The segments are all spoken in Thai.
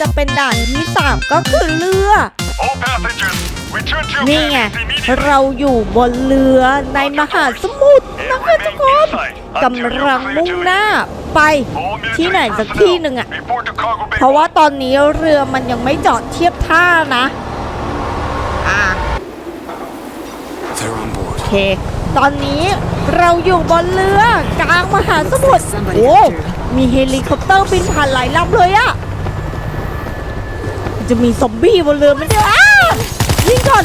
จะเป็นด่านที่สามก็คือเรือ All passengers, return to your นี่ไง cabins immediately. เราอยู่บนเรือในมหาสมุทรนะคะทุกคนกำลังมุ่งหน้าไป All ที่ military ไหนสักที่หนึ่งอะ personnel, report to cargo bay เพราะว่าตอนนี้เรือมันยังไม่จอดเทียบท่านะอ่า They're on board. โอเค ตอนนี้เราอยู่บนเรือกลางมหาสมุทรโอ้มีเฮลิคอปเตอร์บินผ่านหลายลำเลยอะ จะมีซอมบี้บนเรือไหมันเดียวอ้ายิงก่อน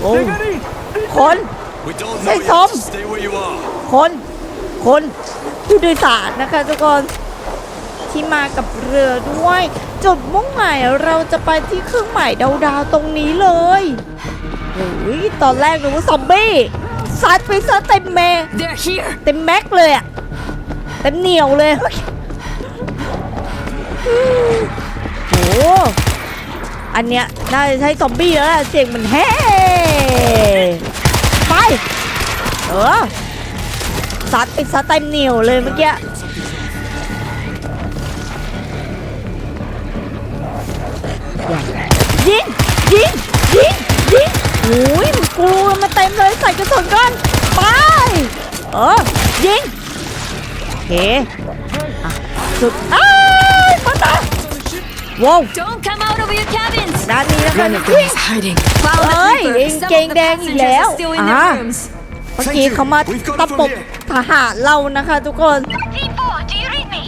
โอ้คน We don't Hey, know yet. Tom. Stay where you are. คนคนผู้โดยสารนะคะทุกคนที่มากับเรือด้วย จุดมุ่งหมายเราจะไปที่เครื่องหมายดาวๆตรงนี้เลยโอ้ยตอนแรกนึกว่าซอมบี้ซัดไปซะเต็มเม They're here! เต็มแม็กเลยอะเต็มเหนียวเลยโอ้โหอันเนี้ยน่าจะใช้ซอมบี้แล้วเสียงมันแฮ่ไป เออซัดไปซัดเต็มเหนียวเลยเมื่อกี้ยิงยิงยิงยิงโอ้ยมันกลัวมาเต็มเลยใส่กระสุนก่อนไปเออยิงโอเคอะสุดอ้ามันตาย ว้าว Don't come out of your cabins! ด้านนี้นะคะ None of ยิ them ง is hiding. Found the Ơi, creeper. yên Some kênh of the đen passengers léo. are still in À. their rooms. เมื่อกี้เขามาตะปบทหารเรานะคะ ทุกคน People, do you read me?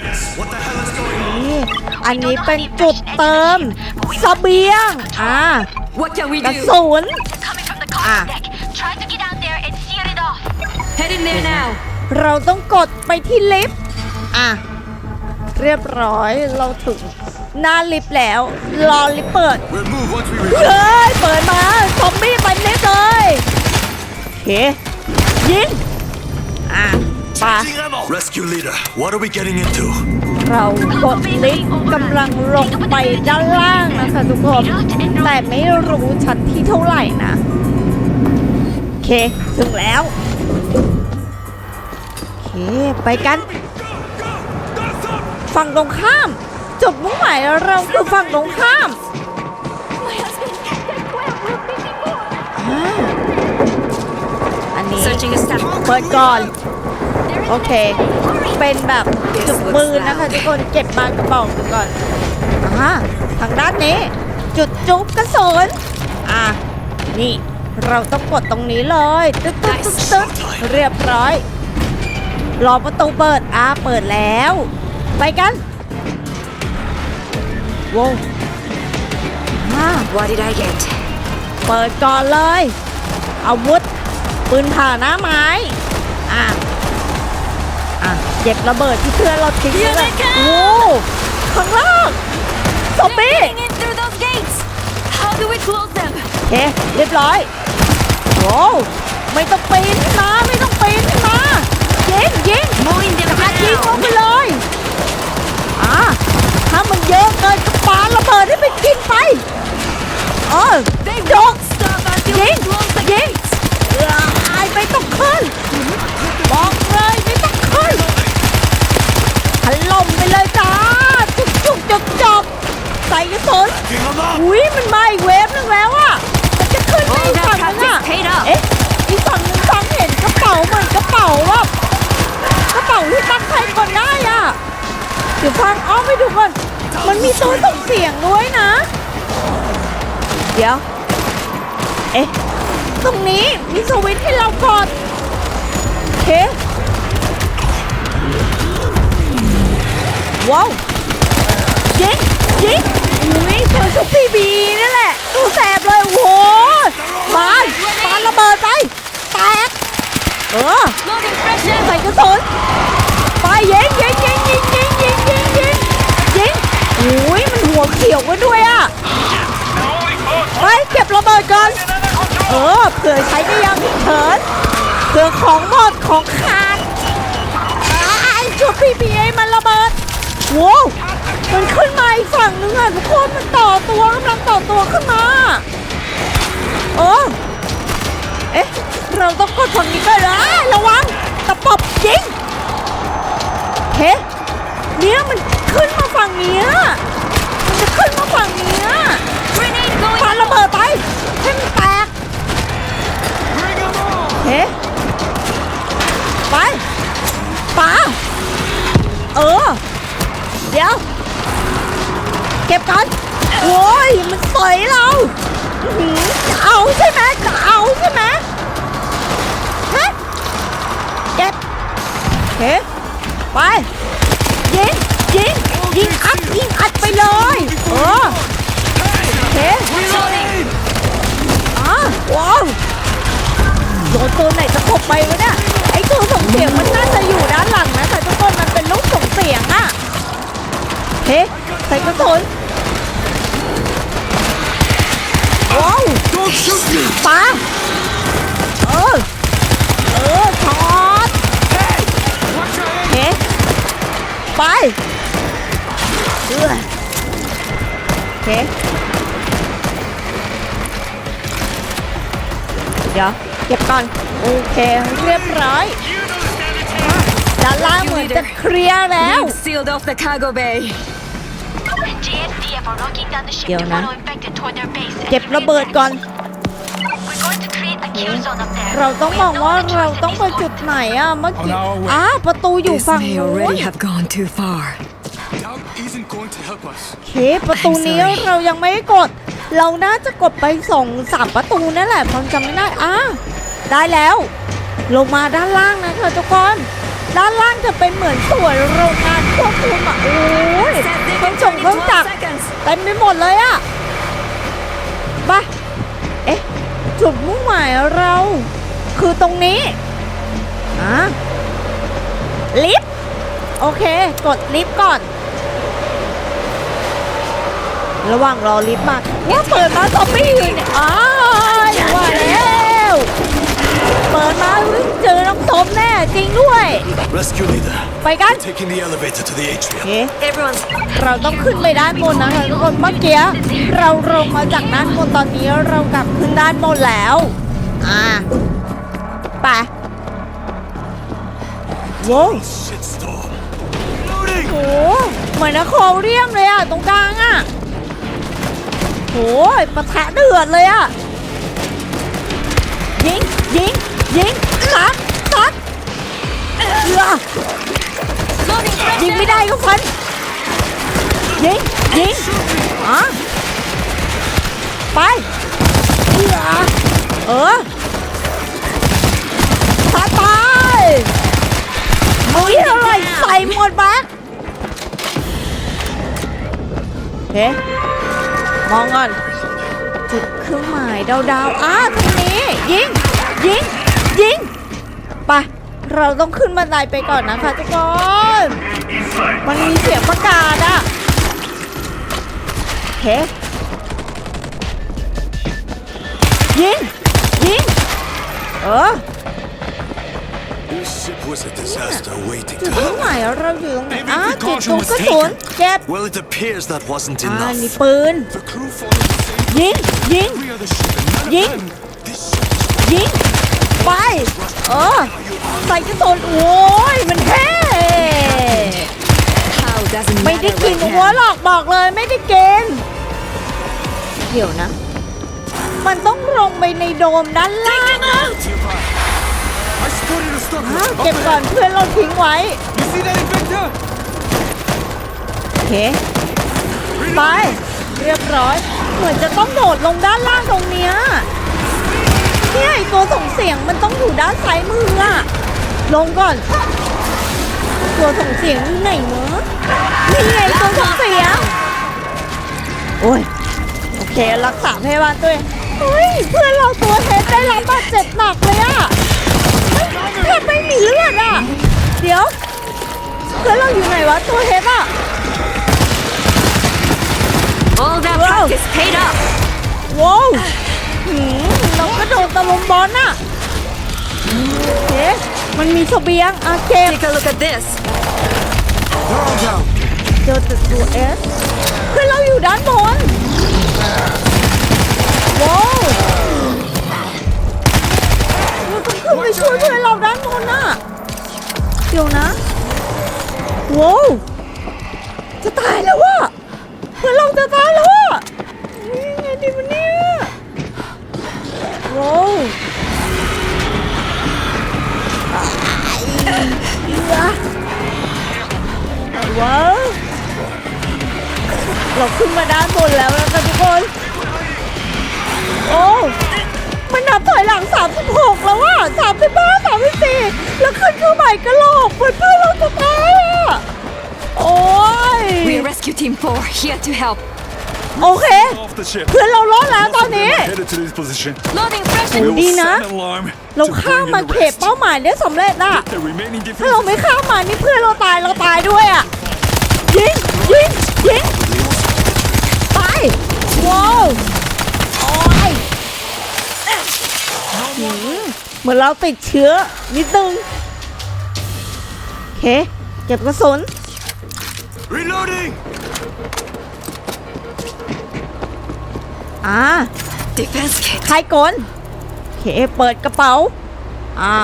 Yes. What the hell is going on? นี่อันนี้เป็นจุดเติมเสบียงอ่า What can we กระ do? สุน Coming from the Ah. cargo deck. Try to get out there and sear it off. Head in there now. เราต้องกดไปที่ลิฟต์อะ เรียบร้อยเราถึง หน้าลิฟต์แล้ว รอลิฟต์เปิด We'll move once we เฮ reach. ้ย เปิดมาซอมบี้ไปลิฟต์เลยโอเค ยิง อะไป Changing ammo. Rescue leader. What are we getting into? เรากดลิฟต์กำลังลงไปด้านล่างนะคะทุกคน แต่ไม่รู้ชั้นที่เท่าไหร่นะ โอเค ถึงแล้ว โอเค ไปกัน ฝั่งตรงข้าม จุดมุ่งหมายเราคือฝั่งตรงข้าม My husband, that's where we'll be before. อ่าอันนี้ Searching a stack. เปิดก่อน There is โอเค เป็นแบบจุดปืนนะคะทุกคนเก็บมากระบอกดูก่อนอ่าทางด้านนี้ จุดจุ๊บกระสุนอะนี่เราต้องกดตรงนี้เลยตึ๊ดตึ๊ดตึ๊ดตึ๊ดเรียบร้อย รอประตูเปิดอ่าเปิดแล้ว ไปกัน โว้วอ่า What did I get? เปิดก่อนเลย อาวุธ ปืนผ่าหน้าไม้ อะ อะ เก็บระเบิดที่เพื่อนเราทิ้ง Here ไว้ they come โอ้ข้างล่างซอม They're บี้ getting in through those gates! How do we close them? โอเค เรียบร้อยโว้วไม่ต้องปีนขึ้นมาไม่ต้องปีนขึ้นมายิงยิง Mowing them กายิงลง down! ไปเลย อะ ถ้ามันเยอะเกินก็ ปาระเบิดให้มันกินไปเออ They ยก won't stop until ยิ we ง close the ยิง gates! อายไม่ต้องขึ้นบอกเลยไม่ต้องขึ้นถล่มไปเลยจ้าจุกจุกจบจบใส่กระสุน King them up. อุ้ยมันมาอีกเวฟนึงแล้วอะมันจะขึ้นไปอีก All ฝั่ง that นึงอะ practice paid off. เอ๊ะอีกฝั่งนึงฟังเห็นกระเป๋าเหมือนกระเป๋าว่ากระเป๋าที่ตั้งใครก่อนได้อะเดี๋ยวฟังอ้อมไปดูก่อน มันมีโซวส่งเสียงด้วยนะ เดี๋ยว เอ๊ะ ตรงนี้มีสวิตช์ให้เรากดเค ว้าวยิงยิงอุ้ยเจอซุปปี้บีนั่นแหละตูแสบเลย โอ้โหปาปานระเบิดไป แตก เออใส่กระสุนไปยิงยิงยิงยิงยิง อ้ยมันหัวเขียวกันด้วยอะไปเก็บระเบิดก่อนเออเผื่อใช้ได้ยังเถินเผื่อของหมดของขาดไอ้ชุด PPA มันระเบิดโว้วมันขึ้นมาอีกฝั่งนึงอะทุกคนมันต่อตัวกำลังต่อตัวขึ้นมาเออเอ๊ะเราต้องกดฝั่งนี้ก็ได้ระวังตะปบยิงเฮ้เนี่ยมัน ขึ้นมาฝั่งเนี้ยขึ้นมาฝั่งนี้อะ Grenade going ปาระเบิดไปให้มันแตกเฮ้ไปปาเออ เดี๋ยว เก็บกันโว้ยมันสอยเราอื้อหือจะเอาใช่ไหมจะเอาใช่ไหมฮะเก็บเฮ้ไปยิง ยิงยิงอัดยิงอัดไปเลยเออเฮ้ Reloading. อะว้าวโดนตัวไหนตะขบไปวะเนี่ยไอ้ตัวส่งเสียงมันน่าจะอยู่ด้านหลังนะแต่ทุกคนมันเป็นลูกส่งเสียงอะเฮ้ใส่กระสุนว้าวปาเออเออช็อตเฮ้ไป เออเฮ้เดี๋ยวเก็บก่อน โอเค เรียบร้อยด้านล่างเหมือนจะเคลียร์แล้ว We've sealed off the cargo bay. JSDF are locking down the ship Điều to nè. follow infected toward their base. and เก็บระเบิดก่อน We're going to create a kill zone up there. เราต้อง We มอง have no ว่า other เรา choice at ต้อง this ไปจุด moment. ไหนอะเมื่อกี้ On our way. อ่าประตูอยู่ This ฝั่ง may นู้น already have gone too far. เคประตูนี้เรายังไม่กด เราน่าจะกดไปสองสามประตูนั่นแหละผมจำไม่ได้อ่าได้แล้ว ลงมาด้านล่างนะคะทุกคนด้านล่างจะเป็นเหมือนส่วนโรงงานควบคุมอะโอ้ย Set เครื่อง digging ส่งเครื่องจักรเต็มไปหมดเลยอะไปเอ๊ะจุดมุ่งหมายเรา คือตรงนี้อะลิฟต์โอเค กดลิฟต์ก่อน ระหว่างรอลิฟต์มาว่าเปิดมาซอมบี้อยู่เนี่ยอ้ายว่าแล้วเปิดมาเจอน้องสมแน่จริงด้วย Rescue leader. ไปกัน Taking the elevator to the โอ atrium. เค Everyone's เราต้องขึ้นไปด้านบนนะคะทุกคนเมื่อกี้เราลงมาจากด้านบนตอนนี้เรากลับขึ้นด้านบนแล้วอ่าไปโว้ว Shitstorm. โหเหมือนนะโคเรียมเลยอะตรงกลางอะ โหปะทะเดือดเลยอะยิงยิงยิงซัดซัดเอือยิงไม่ได้ก็ฟันยิงยิงอะไปเอือเออตายไปมุ้ยอะไรใส่หมดแบ็คเฮ้ มองก่อน จุดเครื่องหมายดาวๆอะตรงนี้ ยิง ยิง ยิง ไป เราต้องขึ้นบันไดไปก่อนนะคะทุกคน มันมีเสียงประกาศอะเฮ้ยิง ยิง เออ จุด to มุ่ง happen. หมายเราอยู่ตรงไหน Every อะจุด precaution ตุก was กระสุน taken. เก็บ Well, it appears that wasn't อ่า enough. นี่ปืน The crew followed the same ยิง ยิง every other ship, and none of ยิง them. This ship is ยิง ไป เออ ใส่กระสุนโอ้ย มันเท่ How doesn't ไม่ได้ matter กิน right หัว now. หรอกบอกเลยไม่ได้กินเดี๋ยวนะ มันต้องลงไปในโดมด้านล่างอะ I spotted a stalker. อะเก็บก่อนเพื่อนเราทิ้งไว้ You see that infector? โอเคไป เรียบร้อย เหมือนจะต้องโดดลงด้านล่างตรงเนี้ยเนี่ยไอตัวส่งเสียงมันต้องอยู่ด้านซ้ายมืออะลงก่อน ตัวส่งเสียงอยู่ไหนเนอะนี่ไงตัวส่งเสียงโอ้ยโอเครักษาพยาบาลตัวเองเฮ้ยเพื่อนเราตัวเฮดได้รับบาดเจ็บหนักเลยอะเฮ้ย แทบไม่มีเลือดอะเดี๋ยวเพื่อนเราอยู่ไหนวะตัวเฮดอะ All that Wow. practice paid off. ว้าวหืมเราก็โดนตะลุมบอลน่ะเอ๊ะมันมีเสบียงอะเก็บ Take a look at this. They're all down. เจอตึกตัวเอสคือเราอยู่ด้านบนายกระโหลกเหมือนเพื่อนเราจะตายอะโอ้ย We're Rescue Team 4, here to help. โอเค Off the ship. เพื่อนเรารอดแล้วตอนนี้ Headed to this position. Loading fresh We will Đi nè. set an alarm เรา to ข้าม bring มา in the เขต rest. เป้าหมายได้สำเร็จอะ The remaining ถ้าเราไม่ defenses ข้ามมานี่เพื่อนเราตายเราตายด้วยอะยิง ยิง ยิงไปว้าวโอ้ยหืมเหมือนเราติดเชื้อนิดนึงโอ เค เก็บกระสุน Reloading! อ่า defense kit. ใครกลโอเค เปิดกระเป๋า อ่า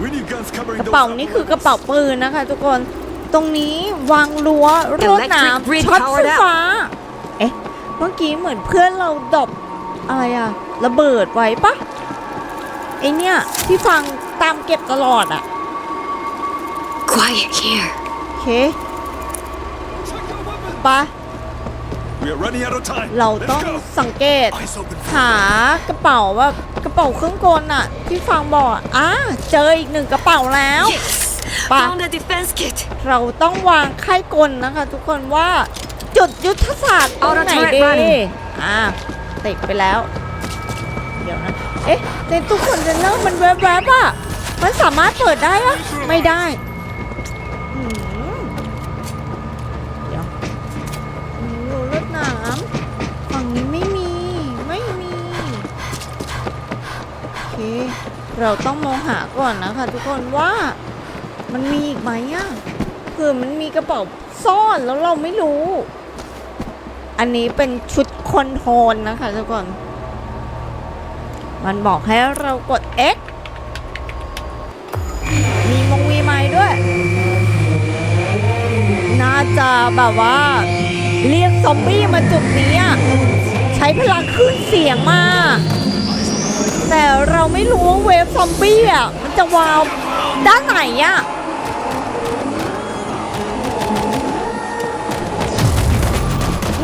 We need guns ก covering ระ those เป๋านี่คือกระเป๋าปืนนะคะทุกคน ตรงนี้วางรั้วรวดหนาม Electric grid ช็อตไฟ powered up ฟ้า เอ๊ะ เมื่อกี้เหมือนเพื่อนเราดรอปอะไรอะระเบิดไว้ปะไอเนี่ยที่ฟังตามเก็บตลอดอะ Quiet here. โอเคปะ We are running out of time. เรา Let's ต้อง go. สังเกต Eyes open. หากระเป๋าแบบกระเป๋าเครื่องกลอะที่ฟังบอกอะอะเจออีกหนึ่งกระเป๋าแล้ว Yes! Pa. Found a defense kit. เราต้องวางค่ายกลนะคะ ทุกคนว่าจุดยุทธศาสตร์ตรงไหน Auto turret ดี running อ่าติดไปแล้ว เดี๋ยวนะ เอ๊ะในตู้คอนเทนเนอร์มันแวบๆอะ มันสามารถเปิดได้อะไม่ได้ ไม่มี ไม่มี โอเค เราต้องมองหาก่อนนะคะ ทุกคนว่ามันมีอีกไหมอะเผื่อมันมีกระเป๋าซ่อนแล้วเราไม่รู้ อันนี้เป็นชุดคอนโทรลนะคะทุกคน มันบอกให้เรากด X มีมงวีไม้ด้วย น่าจะแบบว่า เรียกซอมบี้มาจุดนี้อะ ช้พลังขึ้นเสียงมาก แต่เราไม่รู้ว่าเวฟซอมบี้อะมันจะวาวด้านไหนอะ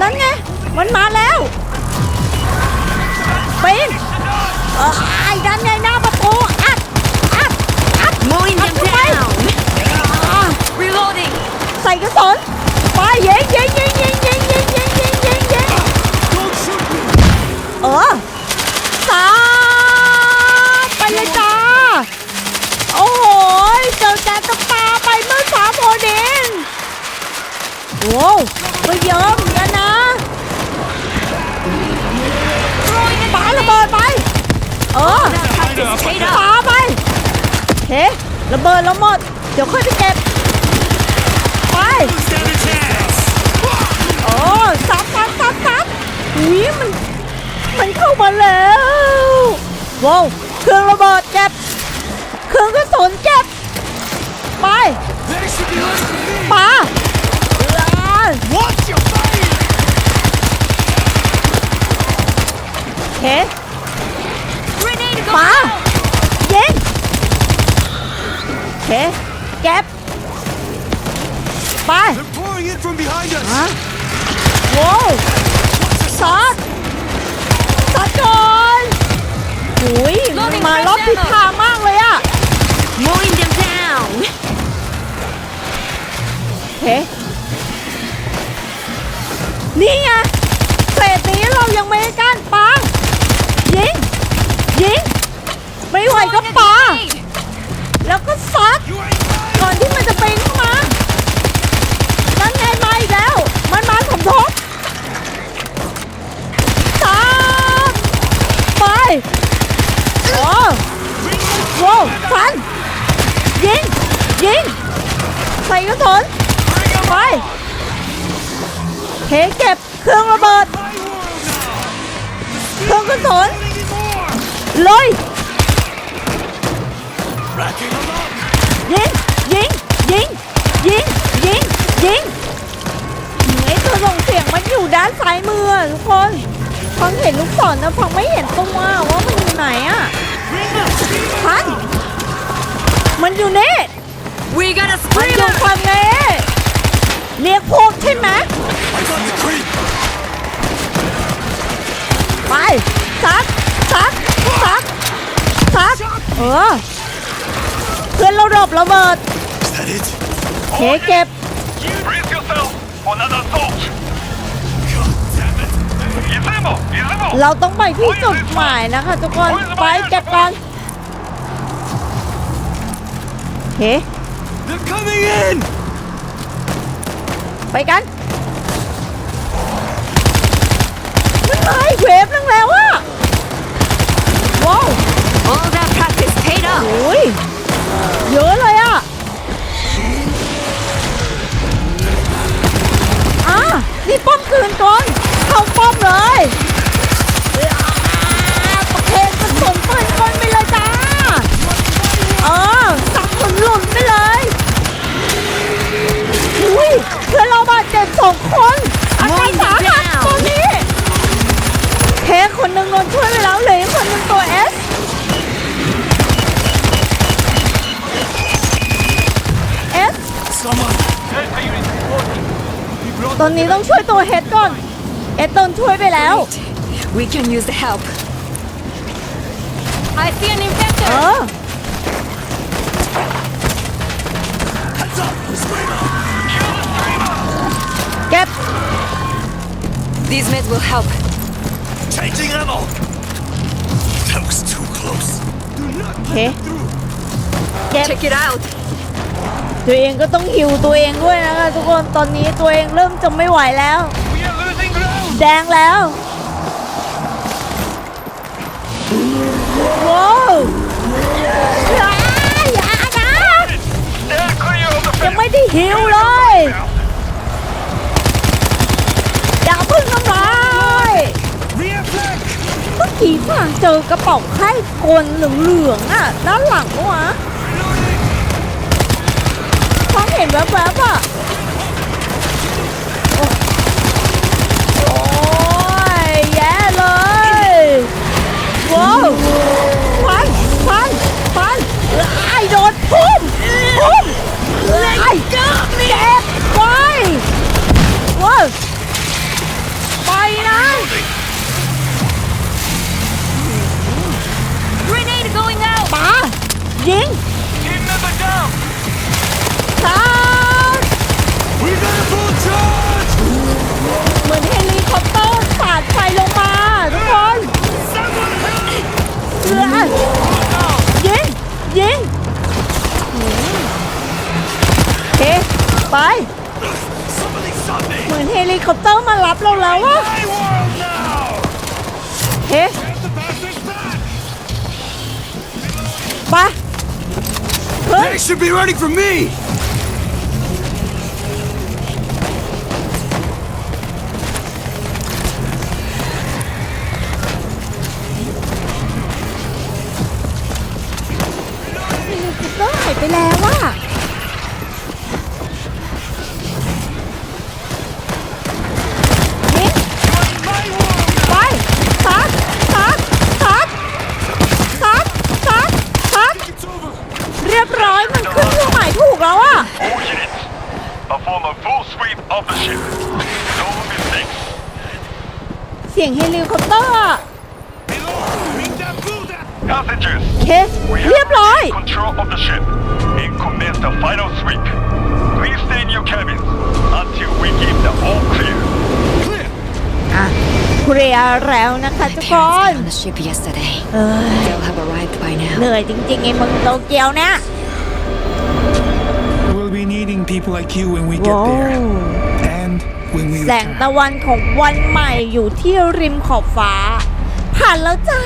นั่นไง มันมาแล้วปีนเออไอ้ด้านไงหน้าประ มัน มันเข้ามาแล้วว้าวเครื่องระเบิดเก็บเครื่องกระสุนเก็บไป There should be less than me! ปาอ่า Watch your fire! เฮ้ Grenade ปา goes ยิงเฮ้เก็บไป They're pouring in from behind us! ฮะว้าว ซัดซัดก่อนหุยมันมารอบทิศทางมาก เทเก็บเครื่องระเบิด เครื่องกระสุนเลย Racking them up! ยิงยิงยิงยิงยิงยิงไอตัวส่งเสียงมันอยู่ด้านซ้ายก่อนนะฟังไม่เห็นตัวว่ามันอยู่ไหนอะพันมันอยู่นี่ We got a มันอยู่ screamer! ฝั่งนี้ เรียกพวกใช่ไหมไปซักซักซักซักเออเพื่อนเราดบระเบิดเคเก็บเราต้องไปที่จุดหมายนะคะทุกคน ไปจัดกันเฮ They're coming in! ไปกันมันมาอีกเวฟนึงแล้วอะว้าว All that practice paid off! โอ้ยเยอะเลยอะอะนี่ป้อมคืนก่อน ช่วยไปแล้ว We can use the help. I see an เอ infector! อ Heads up! The screamer! เก็บ These meds will help. Changing ammo! That was too close. Do not โอเคเก็บ Check it out! ตัวเองก็ต้องหิวตัวเองด้วยนะคะทุกคนตอนนี้ตัวเองเริ่มจะไม่ไหวแล้ว แดงแล้วว้าวอย่าอย่านะ They're clear of the ยัง fence! ไม่ได้หิวเลยอย่าเพึ่งทำร้าย Rear flank! เมื่อกี้ฟังเจอกระเป๋าไข้กลเหลืองๆอะ ด้านหลังวะฟังเห็นแวบๆอะ ว้าวฟันฟันฟันไอ้โดนพุ่มพุ่มไอ้เจ็บไปว้าวไปนะ Grenade going out! ปายิง ยิง ยิงเคไปเหมือนเฮลิคอปเตอร์มารับเราแล้ววะเฮ้ไปเฮ้ They should be ready for me! Builder! Passengers, เคส we เรียบ have ร้อย taken control of the ship and commence the final sweep. Please stay in your cabins until we give the all clear. Clear! อะเคลียร์แล้วนะคะทุกคน on the ship yesterday. เอ้ย They'll have arrived by เห now. นื่อยจริงๆไอ้มึงโตเกียวเนี่ย We'll be needing people like you when we get ว้าว there. And when we แสง return. ตะวันของวันใหม่อยู่ที่ริมขอบฟ้า ผ่านแล้วจ้า